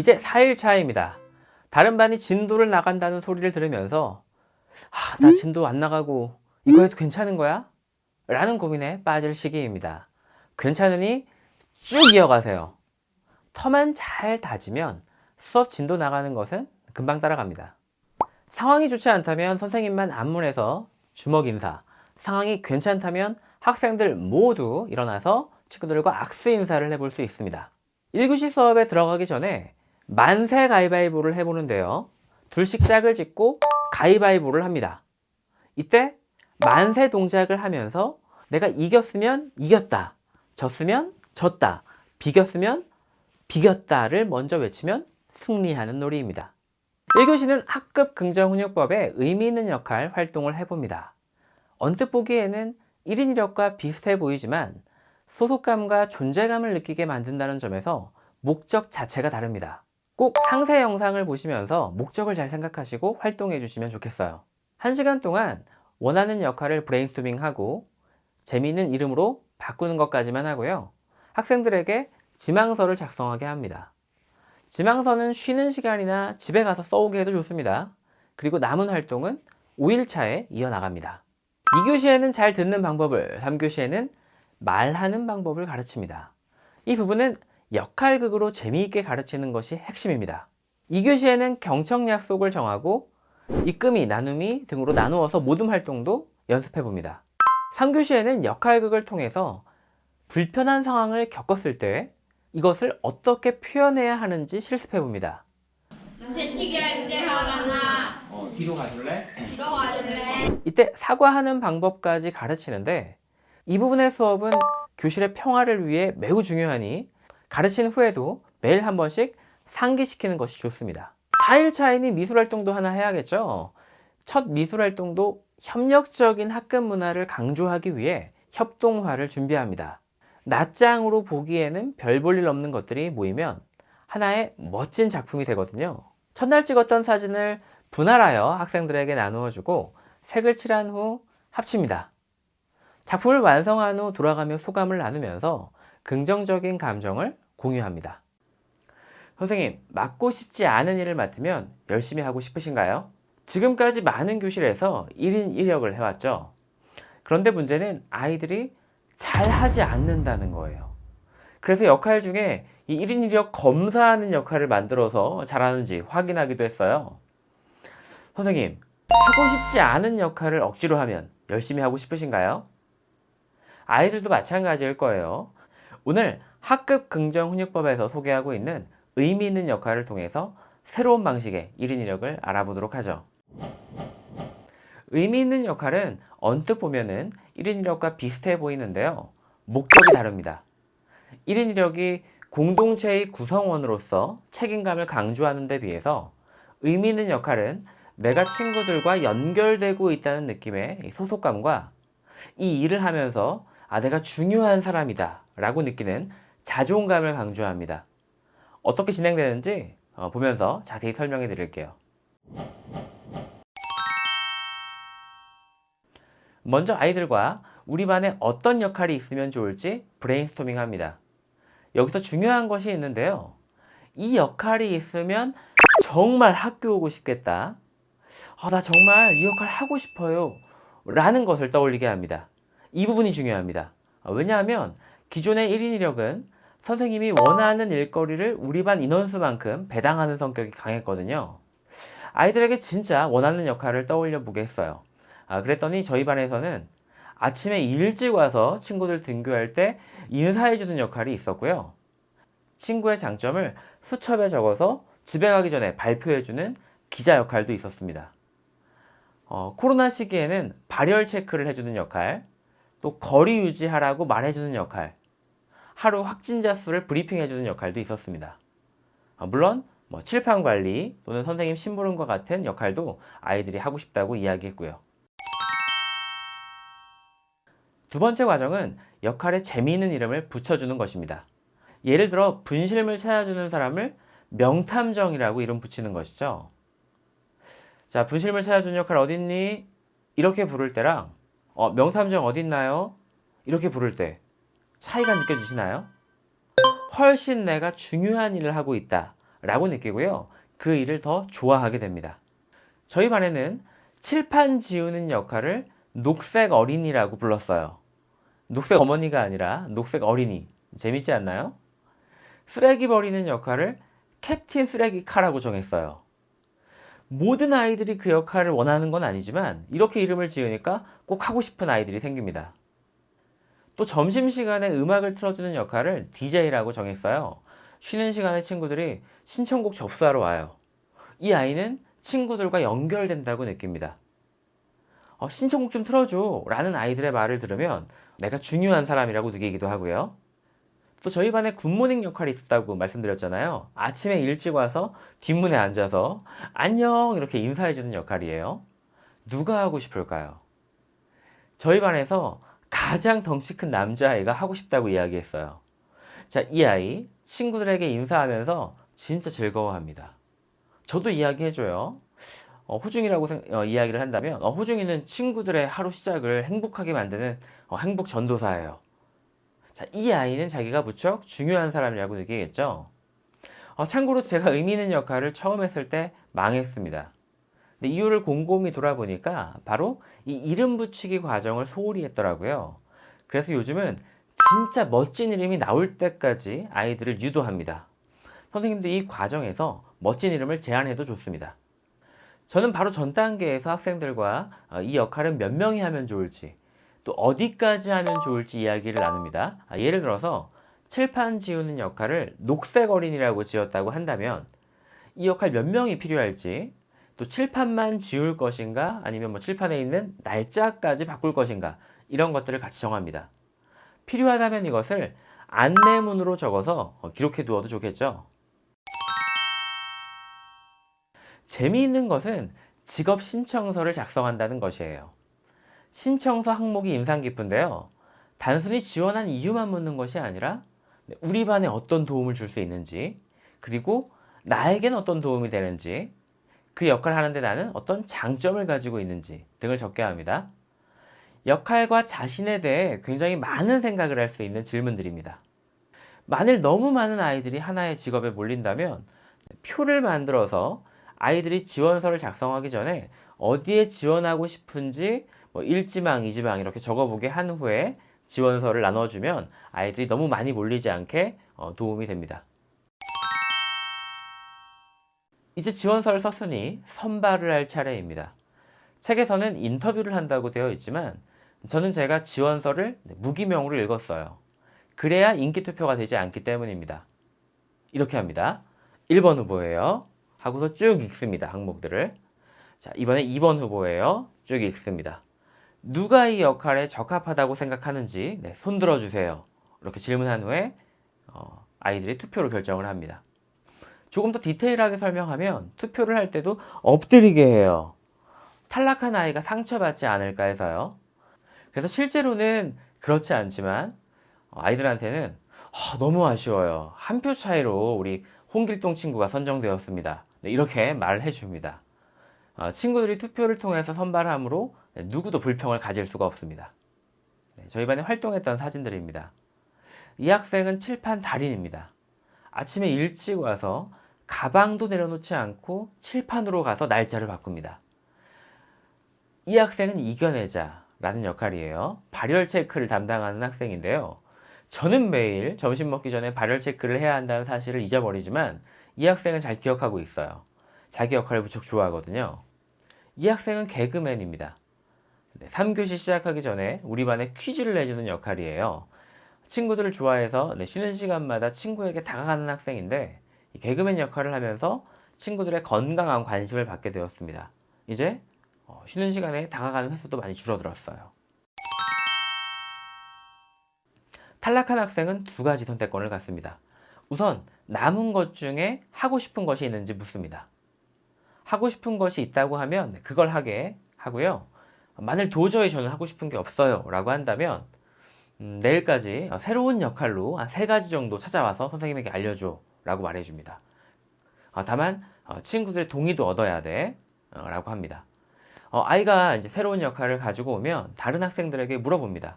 이제 4일 차입니다. 다른 반이 진도를 나간다는 소리를 들으면서 아, 나 진도 안 나가고 이거 해도 괜찮은 거야? 라는 고민에 빠질 시기입니다. 괜찮으니 쭉 이어가세요. 터만 잘 다지면 수업 진도 나가는 것은 금방 따라갑니다. 상황이 좋지 않다면 선생님만 안문에서 주먹 인사, 상황이 괜찮다면 학생들 모두 일어나서 친구들과 악수 인사를 해볼 수 있습니다. 1교시 수업에 들어가기 전에 만세 가위바위보를 해보는데요. 둘씩 짝을 짓고 가위바위보를 합니다. 이때 만세 동작을 하면서 내가 이겼으면 이겼다, 졌으면 졌다, 비겼으면 비겼다를 먼저 외치면 승리하는 놀이입니다. 1교시는 학급 긍정훈육법에 의미 있는 역할 활동을 해봅니다. 언뜻 보기에는 1인 1역과 비슷해 보이지만 소속감과 존재감을 느끼게 만든다는 점에서 목적 자체가 다릅니다. 꼭 상세 영상을 보시면서 목적을 잘 생각하시고 활동해 주시면 좋겠어요. 1시간 동안 원하는 역할을 브레인스토밍하고 재미있는 이름으로 바꾸는 것까지만 하고요. 학생들에게 지망서를 작성하게 합니다. 지망서는 쉬는 시간이나 집에 가서 써오게 해도 좋습니다. 그리고 남은 활동은 5일차에 이어나갑니다. 2교시에는 잘 듣는 방법을, 3교시에는 말하는 방법을 가르칩니다. 이 부분은 역할극으로 재미있게 가르치는 것이 핵심입니다. 2교시에는 경청 약속을 정하고 입금이, 나눔이 등으로 나누어서 모든 활동도 연습해 봅니다. 3교시에는 역할극을 통해서 불편한 상황을 겪었을 때 이것을 어떻게 표현해야 하는지 실습해 봅니다. 배치기 할때 화가 나. 어, 뒤로 가줄래? 들어가줄래? 이때 사과하는 방법까지 가르치는데 이 부분의 수업은 교실의 평화를 위해 매우 중요하니 가르친 후에도 매일 한 번씩 상기시키는 것이 좋습니다. 4일 차이니 미술 활동도 하나 해야겠죠. 첫 미술 활동도 협력적인 학급 문화를 강조하기 위해 협동화를 준비합니다. 낮장으로 보기에는 별 볼 일 없는 것들이 모이면 하나의 멋진 작품이 되거든요. 첫날 찍었던 사진을 분할하여 학생들에게 나누어 주고 색을 칠한 후 합칩니다. 작품을 완성한 후 돌아가며 소감을 나누면서 긍정적인 감정을 공유합니다. 선생님, 맡고 싶지 않은 일을 맡으면 열심히 하고 싶으신가요? 지금까지 많은 교실에서 1인 1역을 해왔죠. 그런데 문제는 아이들이 잘 하지 않는다는 거예요. 그래서 역할 중에 이 1인 1역 검사하는 역할을 만들어서 잘하는지 확인하기도 했어요. 선생님, 하고 싶지 않은 역할을 억지로 하면 열심히 하고 싶으신가요? 아이들도 마찬가지일 거예요. 오늘 학급 긍정 훈육법에서 소개하고 있는 의미 있는 역할을 통해서 새로운 방식의 1인 1역을 알아보도록 하죠. 의미 있는 역할은 언뜻 보면은 1인 1역과 비슷해 보이는데요. 목적이 다릅니다. 1인 1역이 공동체의 구성원으로서 책임감을 강조하는 데 비해서 의미 있는 역할은 내가 친구들과 연결되고 있다는 느낌의 소속감과 이 일을 하면서 아, 내가 중요한 사람이다 라고 느끼는 자존감을 강조합니다. 어떻게 진행되는지 어, 보면서 자세히 설명해 드릴게요. 먼저 아이들과 우리 반에 어떤 역할이 있으면 좋을지 브레인스토밍 합니다. 여기서 중요한 것이 있는데요. 이 역할이 있으면 정말 학교 오고 싶겠다. 아, 나 정말 이 역할 하고 싶어요. 라는 것을 떠올리게 합니다. 이 부분이 중요합니다. 아, 왜냐하면 기존의 1인 1역은 선생님이 원하는 일거리를 우리 반 인원수만큼 배당하는 성격이 강했거든요. 아이들에게 진짜 원하는 역할을 떠올려 보겠어요. 아, 그랬더니 저희 반에서는 아침에 일찍 와서 친구들 등교할 때 인사해주는 역할이 있었고요. 친구의 장점을 수첩에 적어서 집에 가기 전에 발표해주는 기자 역할도 있었습니다. 어, 코로나 시기에는 발열 체크를 해주는 역할, 또 거리 유지하라고 말해주는 역할, 하루 확진자 수를 브리핑해주는 역할도 있었습니다. 어, 물론 뭐 칠판 관리 또는 선생님 심부름과 같은 역할도 아이들이 하고 싶다고 이야기했고요. 두 번째 과정은 역할에 재미있는 이름을 붙여주는 것입니다. 예를 들어 분실물 찾아주는 사람을 명탐정이라고 이름 붙이는 것이죠. 자, 분실물 찾아주는 역할 어딨니? 이렇게 부를 때랑 어, 명탐정 어딨나요? 이렇게 부를 때 차이가 느껴지시나요? 훨씬 내가 중요한 일을 하고 있다 라고 느끼고요. 그 일을 더 좋아하게 됩니다. 저희 반에는 칠판 지우는 역할을 녹색 어린이라고 불렀어요. 녹색 어머니가 아니라 녹색 어린이. 재밌지 않나요? 쓰레기 버리는 역할을 캡틴 쓰레기 카라고 정했어요. 모든 아이들이 그 역할을 원하는 건 아니지만 이렇게 이름을 지으니까 꼭 하고 싶은 아이들이 생깁니다. 또 점심시간에 음악을 틀어주는 역할을 DJ라고 정했어요. 쉬는 시간에 친구들이 신청곡 접수하러 와요. 이 아이는 친구들과 연결된다고 느낍니다. 어, 신청곡 좀 틀어줘 라는 아이들의 말을 들으면 내가 중요한 사람이라고 느끼기도 하고요. 또 저희 반에 굿모닝 역할이 있었다고 말씀드렸잖아요. 아침에 일찍 와서 뒷문에 앉아서 안녕 이렇게 인사해주는 역할이에요. 누가 하고 싶을까요? 저희 반에서 가장 덩치 큰 남자아이가 하고 싶다고 이야기했어요. 자, 이 아이 친구들에게 인사하면서 진짜 즐거워합니다. 저도 이야기해줘요. 어, 호중이라고 생- 어, 이야기를 한다면 어, 호중이는 친구들의 하루 시작을 행복하게 만드는 어, 행복 전도사예요. 자, 이 아이는 자기가 무척 중요한 사람이라고 느끼겠죠. 어, 참고로 제가 의미 있는 역할을 처음 했을 때 망했습니다. 근데 이유를 곰곰이 돌아보니까 바로 이 이름 붙이기 과정을 소홀히 했더라고요. 그래서 요즘은 진짜 멋진 이름이 나올 때까지 아이들을 유도합니다. 선생님도 이 과정에서 멋진 이름을 제안해도 좋습니다. 저는 바로 전 단계에서 학생들과 어, 이 역할은 몇 명이 하면 좋을지, 또 어디까지 하면 좋을지 이야기를 나눕니다. 아, 예를 들어서 칠판 지우는 역할을 녹색 어린이라고 지었다고 한다면 이 역할 몇 명이 필요할지, 또 칠판만 지울 것인가, 아니면 뭐 칠판에 있는 날짜까지 바꿀 것인가, 이런 것들을 같이 정합니다. 필요하다면 이것을 안내문으로 적어서 어, 기록해 두어도 좋겠죠. 재미있는 것은 직업 신청서를 작성한다는 것이에요. 신청서 항목이 인상 깊은데요. 단순히 지원한 이유만 묻는 것이 아니라 우리 반에 어떤 도움을 줄 수 있는지, 그리고 나에겐 어떤 도움이 되는지, 그 역할을 하는데 나는 어떤 장점을 가지고 있는지 등을 적게 합니다. 역할과 자신에 대해 굉장히 많은 생각을 할 수 있는 질문들입니다. 만일 너무 많은 아이들이 하나의 직업에 몰린다면 표를 만들어서 아이들이 지원서를 작성하기 전에 어디에 지원하고 싶은지 뭐 1지망, 2지망 이렇게 적어보게 한 후에 지원서를 나눠주면 아이들이 너무 많이 몰리지 않게 어, 도움이 됩니다. 이제 지원서를 썼으니 선발을 할 차례입니다. 책에서는 인터뷰를 한다고 되어 있지만 저는 제가 지원서를 무기명으로 읽었어요. 그래야 인기 투표가 되지 않기 때문입니다. 이렇게 합니다. 1번 후보예요. 하고서 쭉 읽습니다. 항목들을. 자, 이번에 2번 후보예요. 쭉 읽습니다. 누가 이 역할에 적합하다고 생각하는지 네, 손 들어주세요. 이렇게 질문한 후에 어, 아이들이 투표로 결정을 합니다. 조금 더 디테일하게 설명하면 투표를 할 때도 엎드리게 해요. 탈락한 아이가 상처받지 않을까 해서요. 그래서 실제로는 그렇지 않지만 어, 아이들한테는 아, 너무 아쉬워요. 한 표 차이로 우리 홍길동 친구가 선정되었습니다. 네, 이렇게 말을 해줍니다. 어, 친구들이 투표를 통해서 선발함으로 네, 누구도 불평을 가질 수가 없습니다. 네, 저희 반에 활동했던 사진들입니다. 이 학생은 칠판 달인입니다. 아침에 일찍 와서 가방도 내려놓지 않고 칠판으로 가서 날짜를 바꿉니다. 이 학생은 이겨내자라는 역할이에요. 발열 체크를 담당하는 학생인데요. 저는 매일 점심 먹기 전에 발열 체크를 해야 한다는 사실을 잊어버리지만 이 학생은 잘 기억하고 있어요. 자기 역할을 무척 좋아하거든요. 이 학생은 개그맨입니다. 네, 3교시 시작하기 전에 우리 반에 퀴즈를 내주는 역할이에요. 친구들을 좋아해서 네, 쉬는 시간마다 친구에게 다가가는 학생인데 이 개그맨 역할을 하면서 친구들의 건강한 관심을 받게 되었습니다. 이제 어, 쉬는 시간에 다가가는 횟수도 많이 줄어들었어요. 탈락한 학생은 두 가지 선택권을 갖습니다. 우선 남은 것 중에 하고 싶은 것이 있는지 묻습니다. 하고 싶은 것이 있다고 하면 그걸 하게 하고요. 만일 도저히 저는 하고 싶은 게 없어요 라고 한다면 음, 내일까지 새로운 역할로 한 세 가지 정도 찾아와서 선생님에게 알려줘 라고 말해줍니다. 어, 다만 어, 친구들의 동의도 얻어야 돼 어, 라고 합니다. 어, 아이가 이제 새로운 역할을 가지고 오면 다른 학생들에게 물어봅니다.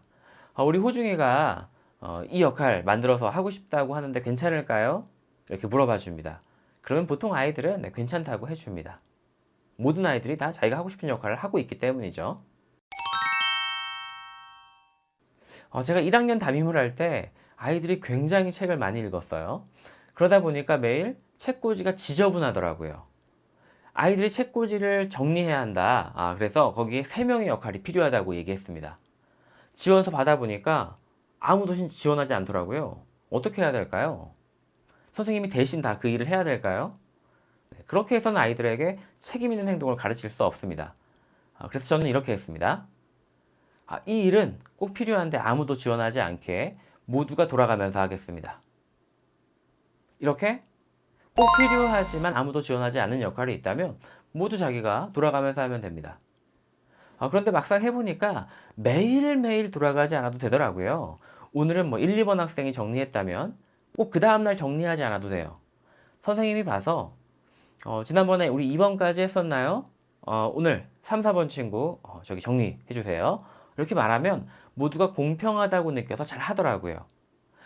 어, 우리 호중이가 어, 이 역할 만들어서 하고 싶다고 하는데 괜찮을까요? 이렇게 물어봐 줍니다. 그러면 보통 아이들은 네, 괜찮다고 해줍니다. 모든 아이들이 다 자기가 하고 싶은 역할을 하고 있기 때문이죠. 어, 제가 1학년 담임을 할 때 아이들이 굉장히 책을 많이 읽었어요. 그러다 보니까 매일 책꽂이가 지저분하더라고요. 아이들이 책꽂이를 정리해야 한다. 아, 그래서 거기에 세 명의 역할이 필요하다고 얘기했습니다. 지원서 받아보니까 아무도 신- 지원하지 않더라고요. 어떻게 해야 될까요? 선생님이 대신 다 그 일을 해야 될까요? 네, 그렇게 해서는 아이들에게 책임 있는 행동을 가르칠 수 없습니다. 아, 그래서 저는 이렇게 했습니다. 아, 이 일은 꼭 필요한데 아무도 지원하지 않게 모두가 돌아가면서 하겠습니다. 이렇게 꼭 필요하지만 아무도 지원하지 않는 역할이 있다면 모두 자기가 돌아가면서 하면 됩니다. 아, 그런데 막상 해보니까 매일매일 돌아가지 않아도 되더라고요. 오늘은 뭐 1, 2번 학생이 정리했다면 꼭 그 다음날 정리하지 않아도 돼요. 선생님이 봐서 어, 지난번에 우리 2번까지 했었나요? 어, 오늘 3, 4번 친구 어, 저기 정리해 주세요. 이렇게 말하면 모두가 공평하다고 느껴서 잘 하더라고요.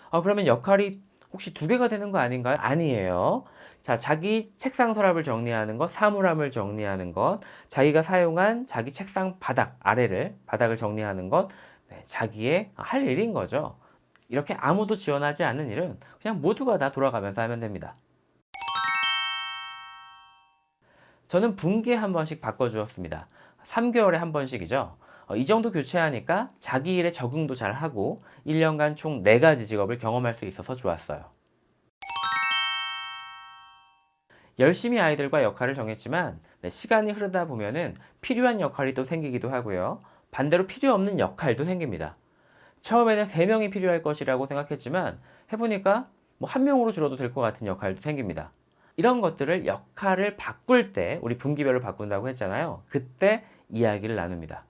아, 그러면 역할이 혹시 두 개가 되는 거 아닌가요? 아니에요. 자, 자기 책상 서랍을 정리하는 것, 사물함을 정리하는 것, 자기가 사용한 자기 책상 바닥 아래를 바닥을 정리하는 것, 네, 자기의 할 일인 거죠. 이렇게 아무도 지원하지 않는 일은 그냥 모두가 다 돌아가면서 하면 됩니다. 저는 분기에 한 번씩 바꿔주었습니다. 3개월에 한 번씩이죠. 어, 이 정도 교체하니까 자기 일에 적응도 잘 하고 1년간 총 4가지 직업을 경험할 수 있어서 좋았어요. 열심히 아이들과 역할을 정했지만 네, 시간이 흐르다 보면은 필요한 역할이 또 생기기도 하고요. 반대로 필요 없는 역할도 생깁니다. 처음에는 3명이 필요할 것이라고 생각했지만 해보니까 뭐 한 명으로 줄어도 될 것 같은 역할도 생깁니다. 이런 것들을 역할을 바꿀 때 우리 분기별로 바꾼다고 했잖아요. 그때 이야기를 나눕니다.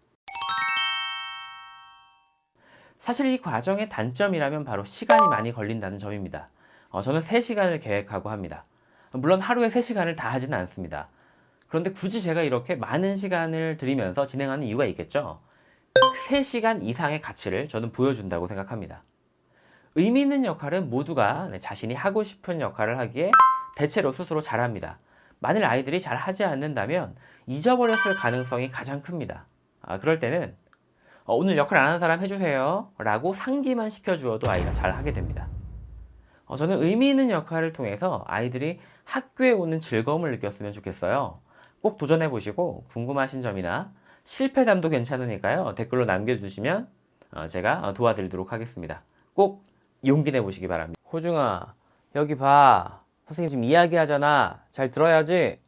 사실 이 과정의 단점이라면 바로 시간이 많이 걸린다는 점입니다. 어, 저는 3시간을 계획하고 합니다. 물론 하루에 3시간을 다 하지는 않습니다. 그런데 굳이 제가 이렇게 많은 시간을 들이면서 진행하는 이유가 있겠죠. 3시간 이상의 가치를 저는 보여준다고 생각합니다. 의미 있는 역할은 모두가 네, 자신이 하고 싶은 역할을 하기에 대체로 스스로 잘합니다. 만일 아이들이 잘 하지 않는다면 잊어버렸을 가능성이 가장 큽니다. 아, 그럴 때는 어, 오늘 역할 안 하는 사람 해주세요 라고 상기만 시켜주어도 아이가 잘 하게 됩니다. 어, 저는 의미 있는 역할을 통해서 아이들이 학교에 오는 즐거움을 느꼈으면 좋겠어요. 꼭 도전해 보시고 궁금하신 점이나 실패담도 괜찮으니까요. 댓글로 남겨주시면 어, 제가 어, 도와드리도록 하겠습니다. 꼭 용기 내 보시기 바랍니다. 호중아, 여기 봐. 선생님 지금 이야기하잖아. 잘 들어야지.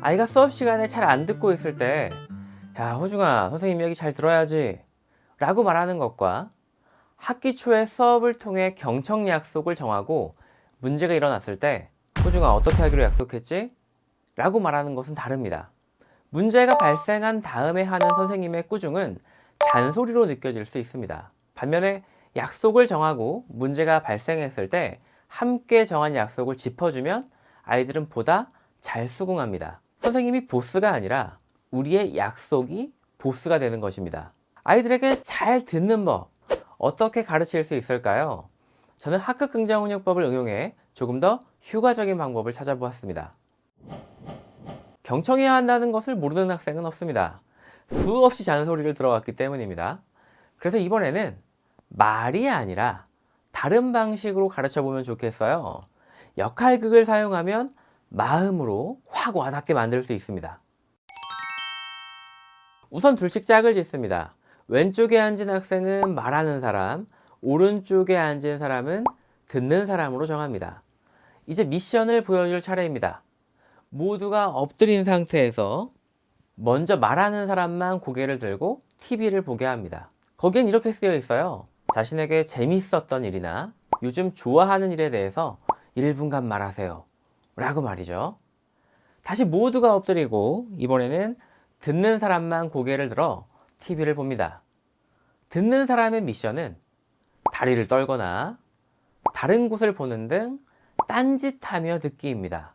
아이가 수업 시간에 잘 안 듣고 있을 때, 야, 호중아, 선생님 이야기 잘 들어야지. 라고 말하는 것과 학기 초에 수업을 통해 경청 약속을 정하고 문제가 일어났을 때, 호중아, 어떻게 하기로 약속했지? 라고 말하는 것은 다릅니다. 문제가 발생한 다음에 하는 선생님의 꾸중은 잔소리로 느껴질 수 있습니다. 반면에 약속을 정하고 문제가 발생했을 때 함께 정한 약속을 짚어주면 아이들은 보다 잘 수긍합니다. 선생님이 보스가 아니라 우리의 약속이 보스가 되는 것입니다. 아이들에게 잘 듣는 법, 어떻게 가르칠 수 있을까요? 저는 학급 긍정 운영법을 응용해 조금 더 효과적인 방법을 찾아보았습니다. 경청해야 한다는 것을 모르는 학생은 없습니다. 수없이 잔소리를 들어왔기 때문입니다. 그래서 이번에는 말이 아니라 다른 방식으로 가르쳐 보면 좋겠어요. 역할극을 사용하면 마음으로 확 와닿게 만들 수 있습니다. 우선 둘씩 짝을 짓습니다. 왼쪽에 앉은 학생은 말하는 사람, 오른쪽에 앉은 사람은 듣는 사람으로 정합니다. 이제 미션을 보여줄 차례입니다. 모두가 엎드린 상태에서 먼저 말하는 사람만 고개를 들고 TV를 보게 합니다. 거기엔 이렇게 쓰여 있어요. 자신에게 재밌었던 일이나 요즘 좋아하는 일에 대해서 1분간 말하세요. 라고 말이죠. 다시 모두가 엎드리고 이번에는 듣는 사람만 고개를 들어 TV를 봅니다. 듣는 사람의 미션은 다리를 떨거나 다른 곳을 보는 등 딴짓하며 듣기입니다.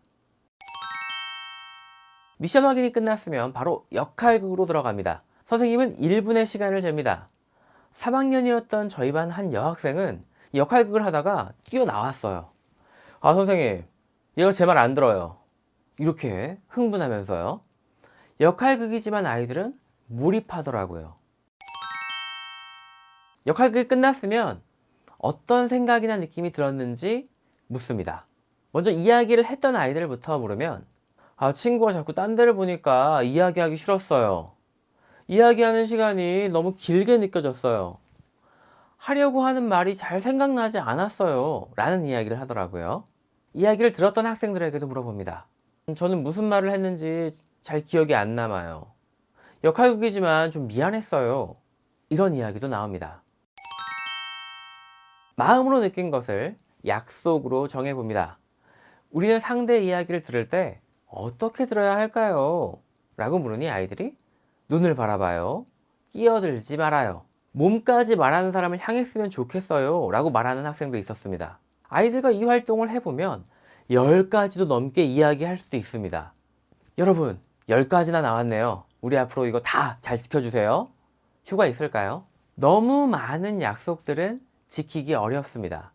미션 확인이 끝났으면 바로 역할극으로 들어갑니다. 선생님은 1분의 시간을 잽니다. 3학년이었던 저희 반 한 여학생은 이 역할극을 하다가 뛰어나왔어요. 아, 선생님, 얘가 제 말 안 들어요. 이렇게 흥분하면서요. 역할극이지만 아이들은 몰입하더라고요. 역할극이 끝났으면 어떤 생각이나 느낌이 들었는지 묻습니다. 먼저 이야기를 했던 아이들부터 물으면 아, 친구가 자꾸 딴 데를 보니까 이야기하기 싫었어요. 이야기하는 시간이 너무 길게 느껴졌어요. 하려고 하는 말이 잘 생각나지 않았어요. 라는 이야기를 하더라고요. 이야기를 들었던 학생들에게도 물어봅니다. 음, 저는 무슨 말을 했는지 잘 기억이 안 남아요. 역할극이지만 좀 미안했어요. 이런 이야기도 나옵니다. 마음으로 느낀 것을 약속으로 정해봅니다. 우리는 상대 이야기를 들을 때 어떻게 들어야 할까요? 라고 물으니 아이들이 눈을 바라봐요. 끼어들지 말아요. 몸까지 말하는 사람을 향했으면 좋겠어요. 라고 말하는 학생도 있었습니다. 아이들과 이 활동을 해보면 10가지도 넘게 이야기할 수도 있습니다. 여러분, 10가지나 나왔네요. 우리 앞으로 이거 다 잘 지켜주세요. 휴가 있을까요? 너무 많은 약속들은 지키기 어렵습니다.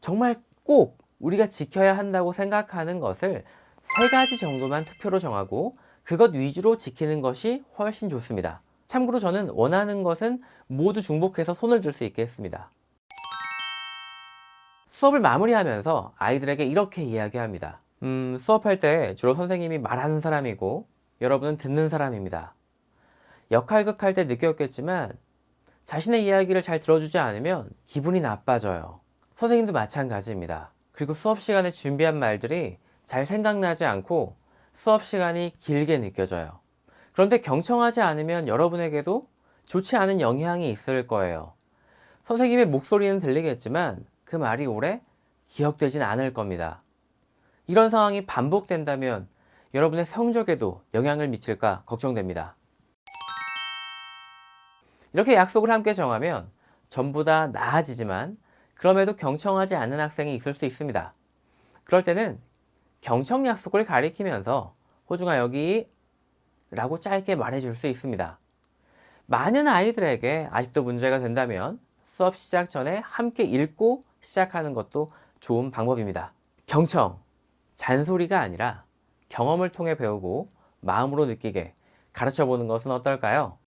정말 꼭 우리가 지켜야 한다고 생각하는 것을 세 가지 정도만 투표로 정하고 그것 위주로 지키는 것이 훨씬 좋습니다. 참고로 저는 원하는 것은 모두 중복해서 손을 들 수 있게 했습니다. 수업을 마무리하면서 아이들에게 이렇게 이야기합니다. 음, 수업할 때 주로 선생님이 말하는 사람이고 여러분은 듣는 사람입니다. 역할극 할 때 느꼈겠지만 자신의 이야기를 잘 들어주지 않으면 기분이 나빠져요. 선생님도 마찬가지입니다. 그리고 수업 시간에 준비한 말들이 잘 생각나지 않고 수업 시간이 길게 느껴져요. 그런데 경청하지 않으면 여러분에게도 좋지 않은 영향이 있을 거예요. 선생님의 목소리는 들리겠지만 그 말이 오래 기억되진 않을 겁니다. 이런 상황이 반복된다면 여러분의 성적에도 영향을 미칠까 걱정됩니다. 이렇게 약속을 함께 정하면 전부 다 나아지지만 그럼에도 경청하지 않는 학생이 있을 수 있습니다. 그럴 때는 경청 약속을 가리키면서 호중아 여기 라고 짧게 말해줄 수 있습니다. 많은 아이들에게 아직도 문제가 된다면 수업 시작 전에 함께 읽고 시작하는 것도 좋은 방법입니다. 경청, 잔소리가 아니라 경험을 통해 배우고 마음으로 느끼게 가르쳐 보는 것은 어떨까요?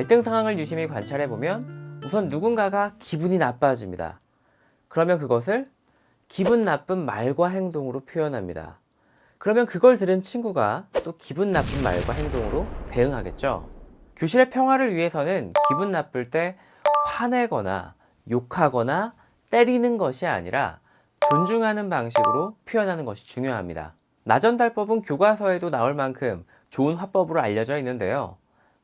갈등 상황을 유심히 관찰해 보면 우선 누군가가 기분이 나빠집니다. 그러면 그것을 기분 나쁜 말과 행동으로 표현합니다. 그러면 그걸 들은 친구가 또 기분 나쁜 말과 행동으로 대응하겠죠. 교실의 평화를 위해서는 기분 나쁠 때 화내거나 욕하거나 때리는 것이 아니라 존중하는 방식으로 표현하는 것이 중요합니다. 나전달법은 교과서에도 나올 만큼 좋은 화법으로 알려져 있는데요.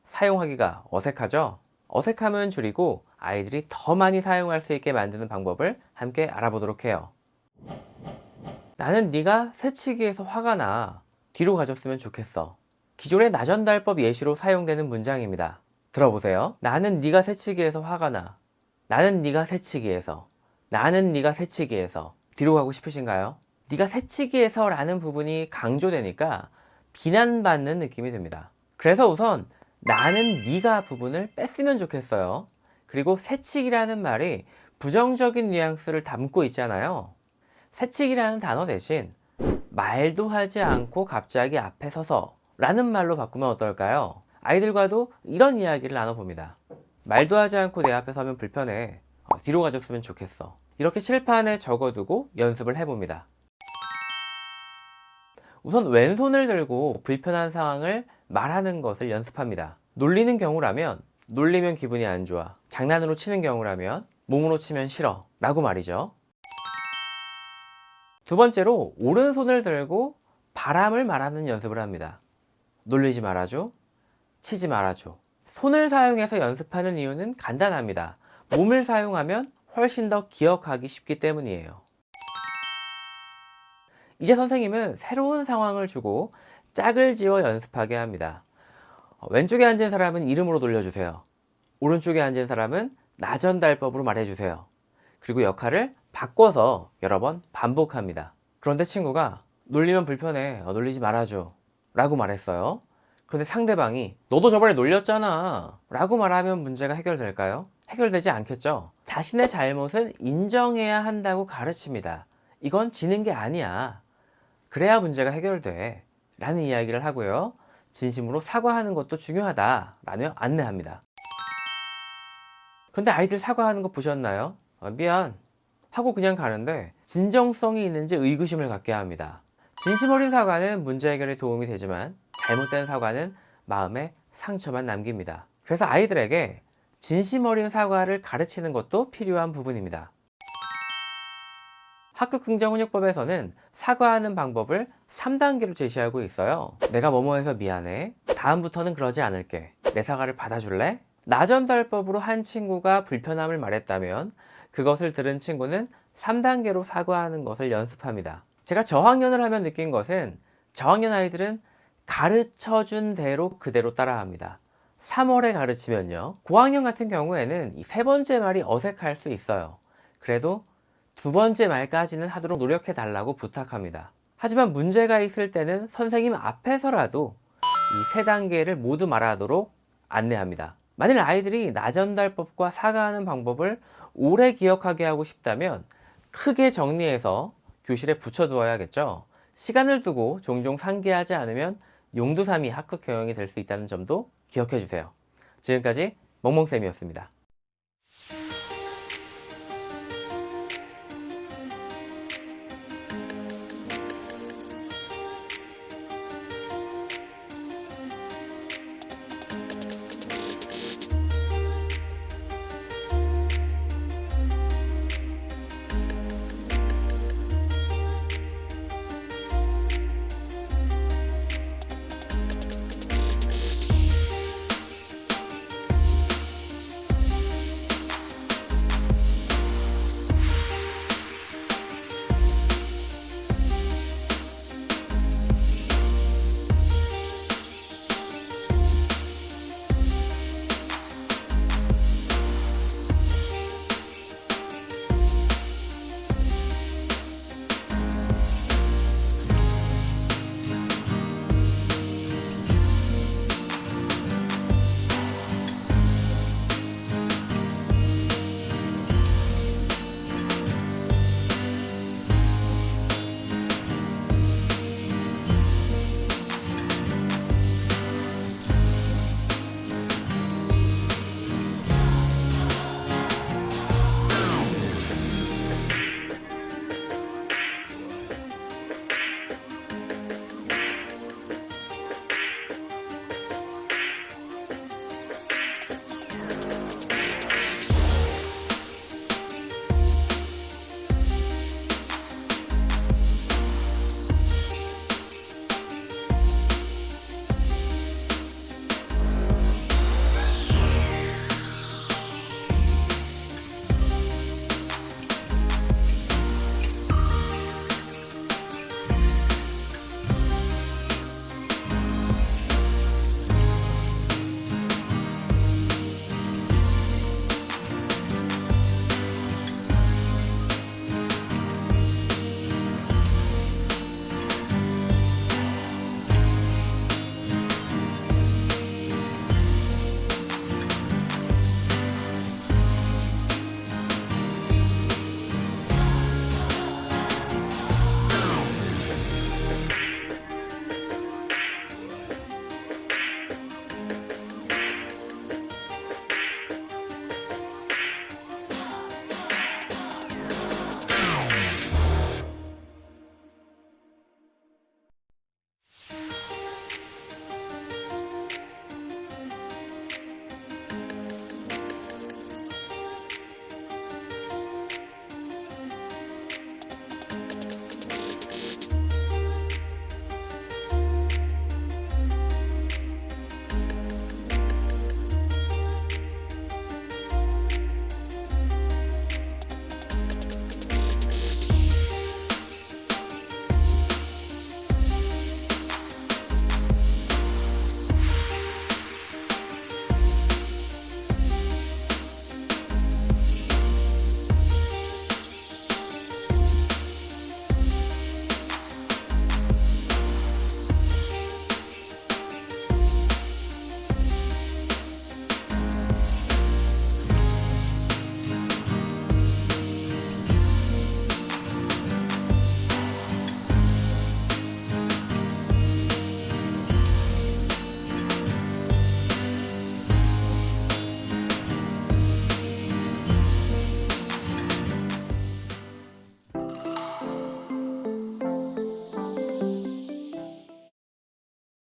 사용하기가 어색하죠? 어색함은 줄이고 아이들이 더 많이 사용할 수 있게 만드는 방법을 함께 알아보도록 해요. 나는 네가 새치기에서 화가 나. 뒤로 가줬으면 좋겠어. 기존의 나전달법 예시로 사용되는 문장입니다. 들어보세요. 나는 네가 새치기에서 화가 나. 나는 네가 새치기에서. 나는 네가 새치기에서. 뒤로 가고 싶으신가요? 네가 새치기에서라는 부분이 강조되니까 비난받는 느낌이 듭니다. 그래서 우선 나는 네가 부분을 뺐으면 좋겠어요. 그리고 새치기라는 말이 부정적인 뉘앙스를 담고 있잖아요. 새치기라는 단어 대신 말도 하지 않고 갑자기 앞에 서서 라는 말로 바꾸면 어떨까요? 아이들과도 이런 이야기를 나눠봅니다. 말도 하지 않고 내 앞에 서면 불편해. 어, 뒤로 가줬으면 좋겠어. 이렇게 칠판에 적어두고 연습을 해봅니다. 우선 왼손을 들고 불편한 상황을 말하는 것을 연습합니다. 놀리는 경우라면 놀리면 기분이 안 좋아. 장난으로 치는 경우라면 몸으로 치면 싫어. 라고 말이죠. 두 번째로 오른손을 들고 바람을 말하는 연습을 합니다. 놀리지 말아줘. 치지 말아줘. 손을 사용해서 연습하는 이유는 간단합니다. 몸을 사용하면 훨씬 더 기억하기 쉽기 때문이에요. 이제 선생님은 새로운 상황을 주고 짝을 지어 연습하게 합니다. 어, 왼쪽에 앉은 사람은 이름으로 돌려주세요. 오른쪽에 앉은 사람은 나전달법으로 말해주세요. 그리고 역할을 바꿔서 여러 번 반복합니다. 그런데 친구가 놀리면 불편해. 어, 놀리지 말아줘. 라고 말했어요. 그런데 상대방이 너도 저번에 놀렸잖아 라고 말하면 문제가 해결될까요? 해결되지 않겠죠. 자신의 잘못은 인정해야 한다고 가르칩니다. 이건 지는 게 아니야. 그래야 문제가 해결돼. 라는 이야기를 하고요. 진심으로 사과하는 것도 중요하다. 라며 안내합니다. 그런데 아이들 사과하는 거 보셨나요? 아, 미안. 하고 그냥 가는데 진정성이 있는지 의구심을 갖게 합니다. 진심 어린 사과는 문제 해결에 도움이 되지만 잘못된 사과는 마음에 상처만 남깁니다. 그래서 아이들에게 진심 어린 사과를 가르치는 것도 필요한 부분입니다. 학급 긍정훈육법에서는 사과하는 방법을 3단계로 제시하고 있어요. 내가 뭐뭐해서 미안해. 다음부터는 그러지 않을게. 내 사과를 받아줄래? 나전달법으로 한 친구가 불편함을 말했다면 그것을 들은 친구는 3단계로 사과하는 것을 연습합니다. 제가 저학년을 하면 느낀 것은 저학년 아이들은 가르쳐 준 대로 그대로 따라합니다. 3월에 가르치면요. 고학년 같은 경우에는 이 세 번째 말이 어색할 수 있어요. 그래도 두 번째 말까지는 하도록 노력해 달라고 부탁합니다. 하지만 문제가 있을 때는 선생님 앞에서라도 이 세 단계를 모두 말하도록 안내합니다. 만일 아이들이 나전달법과 사과하는 방법을 오래 기억하게 하고 싶다면 크게 정리해서 교실에 붙여두어야겠죠. 시간을 두고 종종 상기하지 않으면 용두삼이 학급 교형이 될 수 있다는 점도 기억해 주세요. 지금까지 멍멍쌤이었습니다.